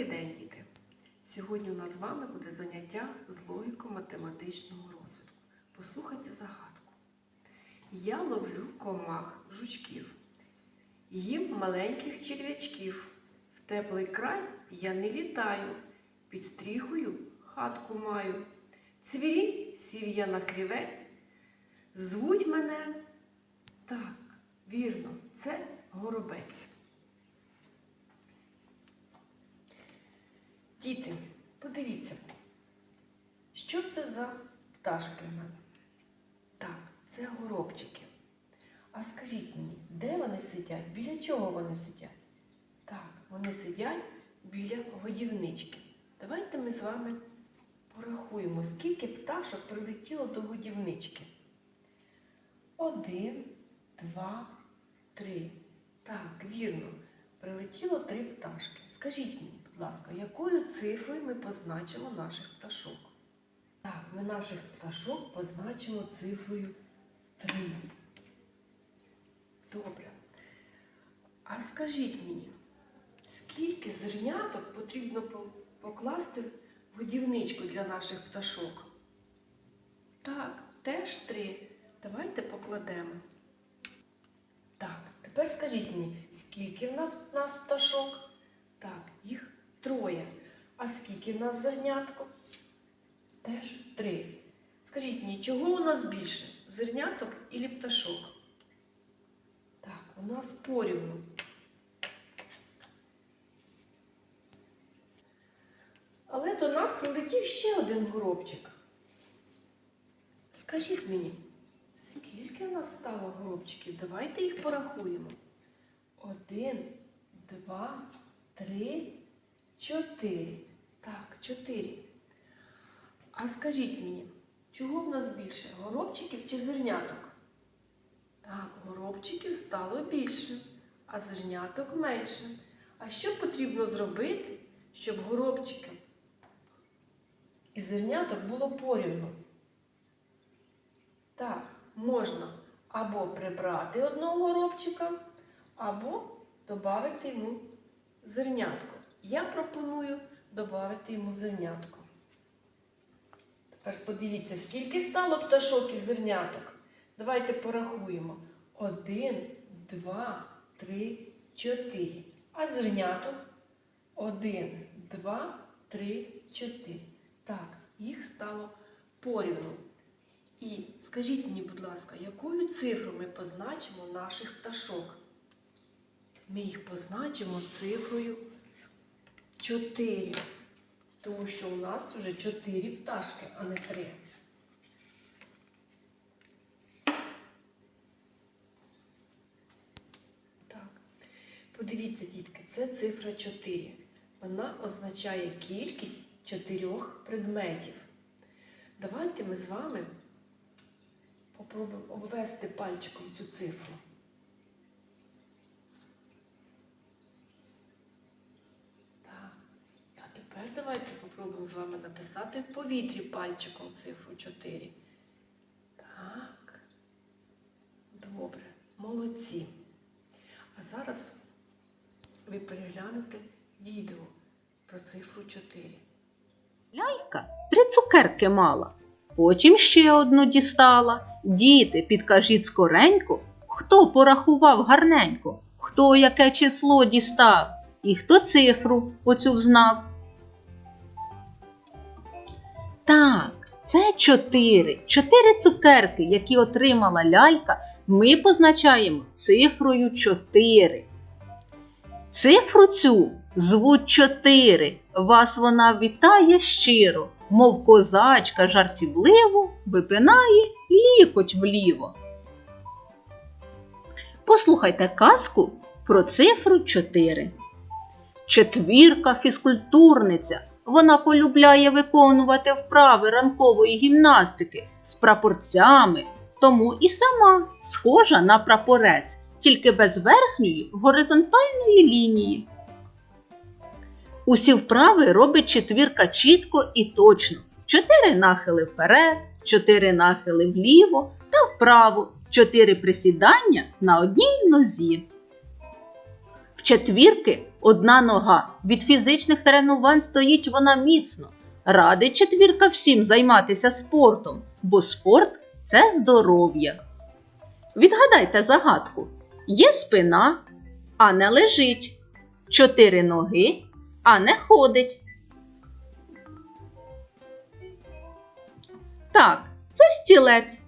Добрий день, діти! Сьогодні у нас з вами буде заняття з логіко-математичного розвитку. Послухайте загадку. Я ловлю комах, жучків, їм маленьких черв'ячків. В теплий край я не літаю, під стріхою хатку маю. Цвірінь сів я на хлівець. Звуть мене так, вірно, це горобець. Діти, подивіться, що це за пташки в мене? Так, це горобчики. А скажіть мені, де вони сидять? Біля чого вони сидять? Так, вони сидять біля годівнички. Давайте ми з вами порахуємо, скільки пташок прилетіло до годівнички. Один, два, три. Так, вірно. Прилетіло три пташки. Скажіть мені, будь ласка, якою цифрою ми позначимо наших пташок? Так, ми наших пташок позначимо цифрою 3. Добре. А скажіть мені, скільки зерняток потрібно покласти в годівничку для наших пташок? Так, теж три. Давайте покладемо. Так, тепер скажіть мені, скільки в нас, пташок? Так, троє. А скільки в нас зернятко? Теж три. Скажіть мені, чого у нас більше? Зерняток і пташок? Так, у нас порівну. Але до нас прилетів ще один горобчик. Скажіть мені, скільки в нас стало горобчиків? Давайте їх порахуємо. Один, два, три, чотири. Так, чотири. А скажіть мені, чого в нас більше? Горобчиків чи зерняток? Так, горобчиків стало більше, а зерняток менше. А що потрібно зробити, щоб горобчиків і зерняток було порівну? Так, можна або прибрати одного горобчика, або додати йому зернятко. Я пропоную додати йому зернятко. Тепер подивіться, скільки стало пташок із зерняток. Давайте порахуємо. Один, два, три, чотири. А зерняток? Один, два, три, чотири. Так, їх стало порівну. І скажіть мені, будь ласка, якою цифрою ми позначимо наших пташок? Ми їх позначимо цифрою 4. Тому що у нас вже 4 пташки, а не 3. Так. Подивіться, дітки, це цифра 4. Вона означає кількість чотирьох предметів. Давайте ми з вами попробуємо обвести пальчиком цю цифру. Так. А тепер давайте попробуємо з вами написати в повітрі пальчиком цифру 4. Так. Добре. Молодці. А зараз ви переглянете відео про цифру 4. Ляйка три цукерки мала, потім ще одну дістала. Діти, підкажіть скоренько, хто порахував гарненько, хто яке число дістав і хто цифру оцю взнав. Так, це чотири. Чотири цукерки, які отримала лялька, ми позначаємо цифрою чотири. Цифру цю звуть чотири. Вас вона вітає щиро, мов козачка жартівливо випинає лікоть вліво. Послухайте казку про цифру 4. Четвірка фізкультурниця. Вона полюбляє виконувати вправи ранкової гімнастики з прапорцями, тому і сама схожа на прапорець, тільки без верхньої горизонтальної лінії. Усі вправи робить четвірка чітко і точно. Чотири нахили вперед, чотири нахили вліво та вправо, чотири присідання на одній нозі. В четвірки одна нога. Від фізичних тренувань стоїть вона міцно. Радить четвірка всім займатися спортом, бо спорт це здоров'я. Відгадайте загадку: є спина, а не лежить, чотири ноги, а не ходить. Так, це стілець.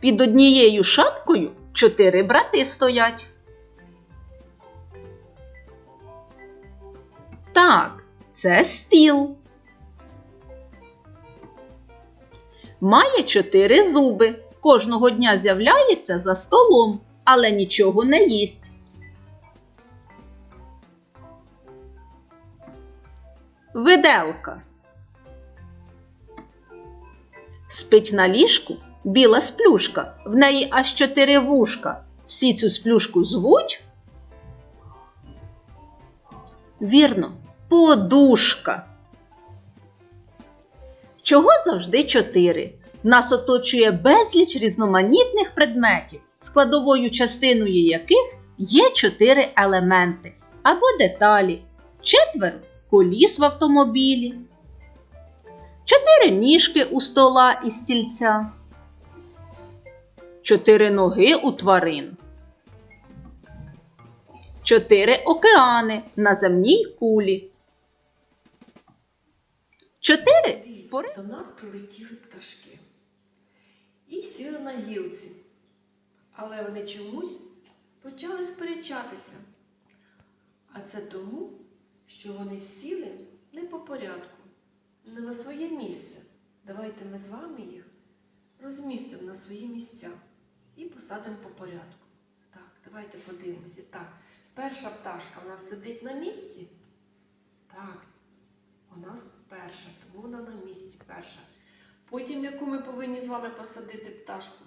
Під однією шапкою чотири брати стоять. Так, це стіл. Має чотири зуби. Кожного дня з'являється за столом, але нічого не їсть. Виделка. Спить на ліжку біла сплюшка, в неї аж чотири вушка. Всі цю сплюшку звуть. Вірно, подушка. Чого завжди чотири? Нас оточує безліч різноманітних предметів, складовою частиною яких є чотири елементи або деталі, четверо коліс в автомобілі, чотири ніжки у стола і стільця, чотири ноги у тварин, чотири океани на земній кулі. Чотири пори. до нас прилетіли пташки і сіли на гілці. Але вони чомусь почали сперечатися. А це тому, що вони сіли не по порядку, не на своє місце. Давайте ми з вами їх розмістимо на свої місця і посадимо по порядку. Так, давайте подивимося. Так, перша пташка у нас сидить на місці. Так, у нас перша, тому вона на місці перша. Потім яку ми повинні з вами посадити пташку?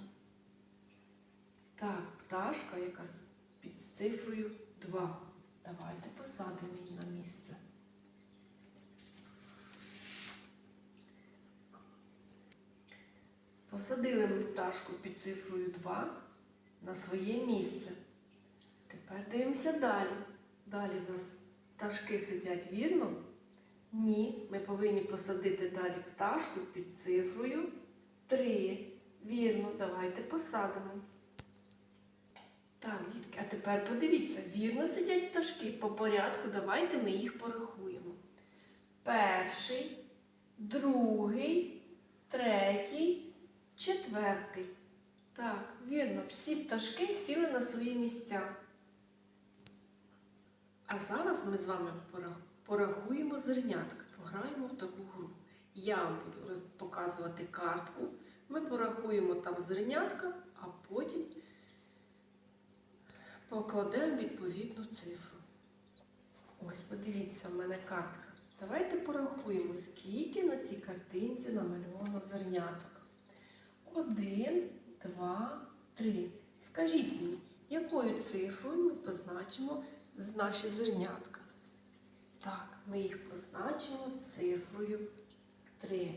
Так, пташка, яка під цифрою 2. Давайте посадимо її на місце. Посадили ми пташку під цифрою 2 на своє місце. Тепер дивимося далі. Далі в нас пташки сидять вірно. Ні, ми повинні посадити далі пташку під цифрою 3. Вірно, давайте посадимо. Так, дітки, а тепер подивіться, вірно сидять пташки по порядку. Давайте ми їх порахуємо. Перший, другий, третій, четвертий. Так, вірно, всі пташки сіли на свої місця. А зараз ми з вами порахуємо зернятка, пограємо в таку гру. Я вам буду показувати картку, ми порахуємо там зернятка, а потім покладемо відповідну цифру. Ось, подивіться, в мене картка. Давайте порахуємо, скільки на цій картинці намальовано зерняток. Один, два, три. Скажіть мені, якою цифрою ми позначимо наші зернятка? Так, ми їх позначимо цифрою 3.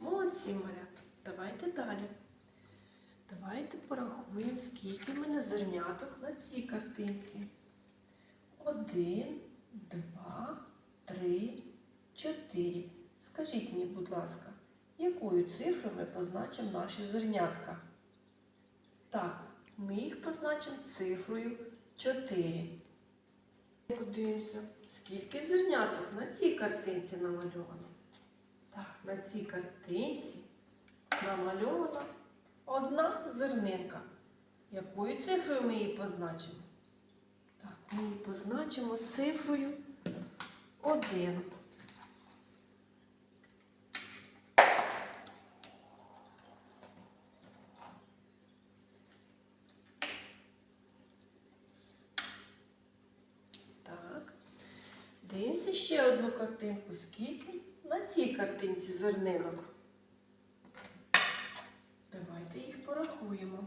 Молодці, малята. Давайте далі. Давайте порахуємо, скільки в мене зерняток на цій картинці. Один, два, три, чотири. Скажіть мені, будь ласка, якою цифрою ми позначимо наші зернятка? Так, ми їх позначимо цифрою 4. Подивимося, скільки зерняток на цій картинці намальовано. Так, на цій картинці намальована одна зернинка. Якою цифрою ми її позначимо? Так, ми її позначимо цифрою 1. Так. Дивимося ще одну картинку. Скільки на цій картинці зернинок? Давайте їх порахуємо.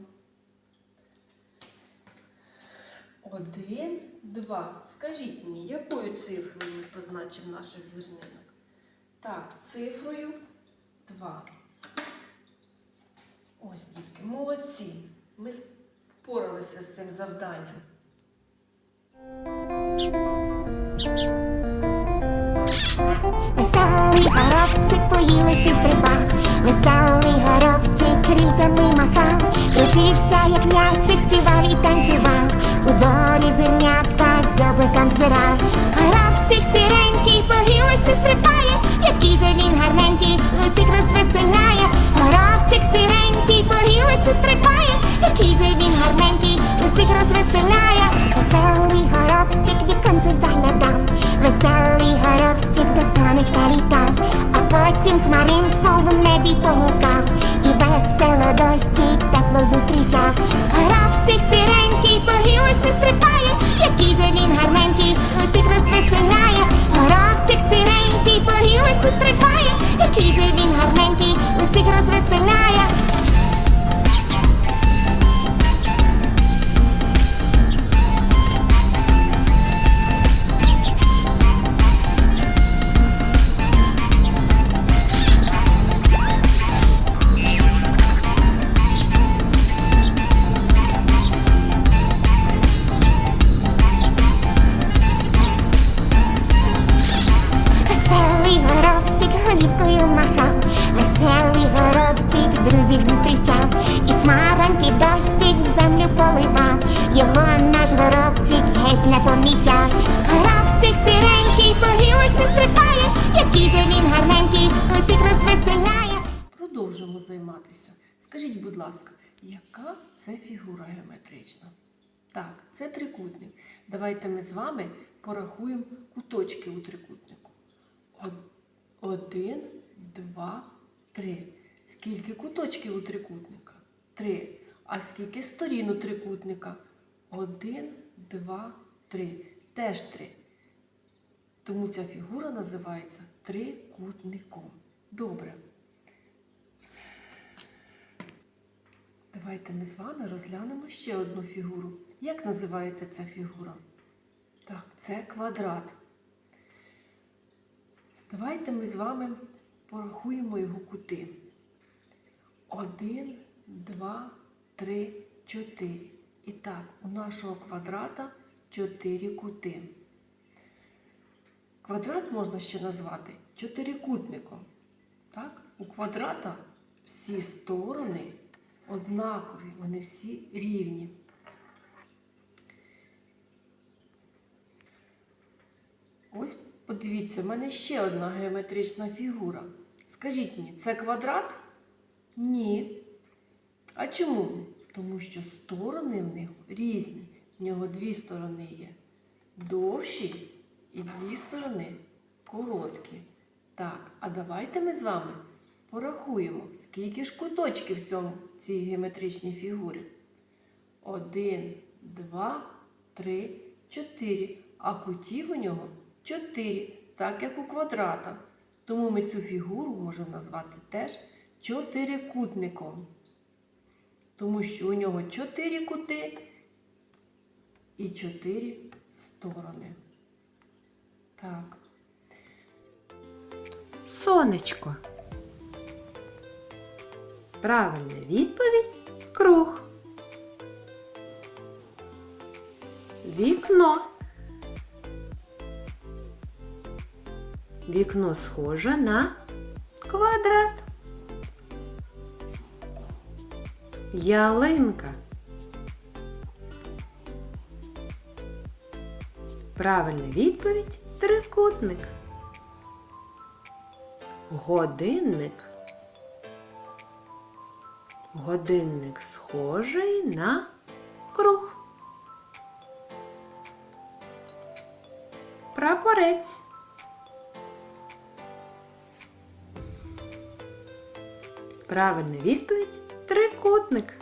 Один, два. Скажіть мені, якою цифрою ми позначимо наших зернинок? Так, цифрою 2. Ось, дітки, молодці. Ми с- впоралися з цим завданням? Веселий горобчик по гілиці стрибав, веселий горобчик крильцями махав, крутився, як м'ячик, співав і танцював, у дворі зернятка дзьобиком збирав. Горобчик сіренький по гілиці стрибає, який же він гарненький, усіх розвеселяє. Горобчик сіренький по гілиці стрибає, який же він потім хмаринку в небі погукав, і весело дощик яка це фігура геометрична? Так, це трикутник. Давайте ми з вами порахуємо куточки у трикутнику. Один, два, три. Скільки куточків у трикутника? Три. А скільки сторін у трикутника? Один, два, три. Теж три. Тому ця фігура називається трикутником. Добре. Давайте ми з вами розглянемо ще одну фігуру. Як називається ця фігура? Так, це квадрат. Давайте ми з вами порахуємо його кути. Один, два, три, чотири. І так, у нашого квадрата чотири кути. Квадрат можна ще назвати чотирикутником. Так? У квадрата всі сторони однакові, вони всі рівні. Ось подивіться, в мене ще одна геометрична фігура. Скажіть мені, це квадрат? Ні. А чому? Тому що сторони в них різні. В нього дві сторони є довші і дві сторони короткі. Так, а давайте ми з вами порахуємо, скільки ж куточків в цьому цій геометричній фігурі. Один, два, три, чотири. А кутів у нього чотири, так як у квадрата. Тому ми цю фігуру можемо назвати теж чотирикутником. Тому що у нього чотири кути і чотири сторони. Так. Сонечко. Правильна відповідь круг. Вікно. Вікно схоже на квадрат. Ялинка. Правильна відповідь трикутник. Годинник. Годинник схожий на круг. Прапорець. Правильна відповідь трикутник.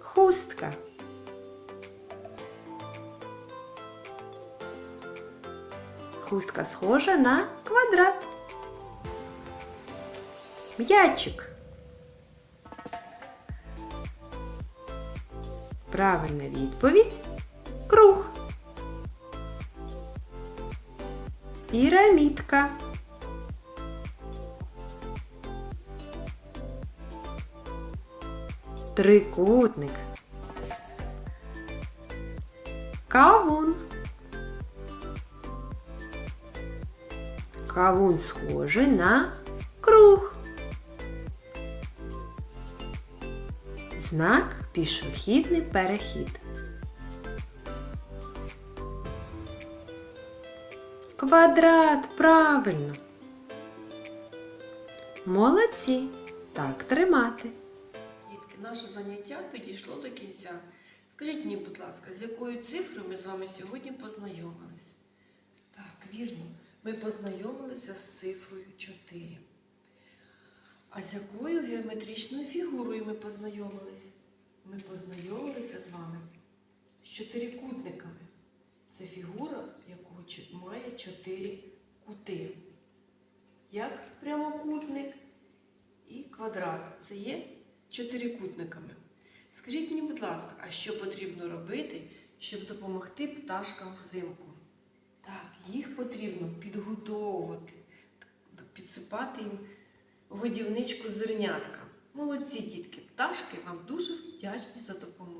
Хустка. Хустка схожа на квадрат. М'ячик. Правильна відповідь круг. Пірамідка. Трикутник. Кавун. Кавун схожий на Знак пішохідний перехід. Квадрат, правильно. Молодці. Так тримати. Дітки, наше заняття підійшло до кінця. Скажіть мені, будь ласка, з якою цифрою ми з вами сьогодні познайомились? Так, вірно, ми познайомилися з цифрою 4. А з якою геометричною фігурою ми познайомились? Ми познайомилися з вами з чотирикутниками. Це фігура, якого має чотири кути. Як прямокутник і квадрат. Це є чотирикутниками. Скажіть мені, будь ласка, а що потрібно робити, щоб допомогти пташкам взимку? Так, їх потрібно підгодовувати, підсипати їм годівничку зернятка. Молодці дітки, пташки вам дуже вдячні за допомогу.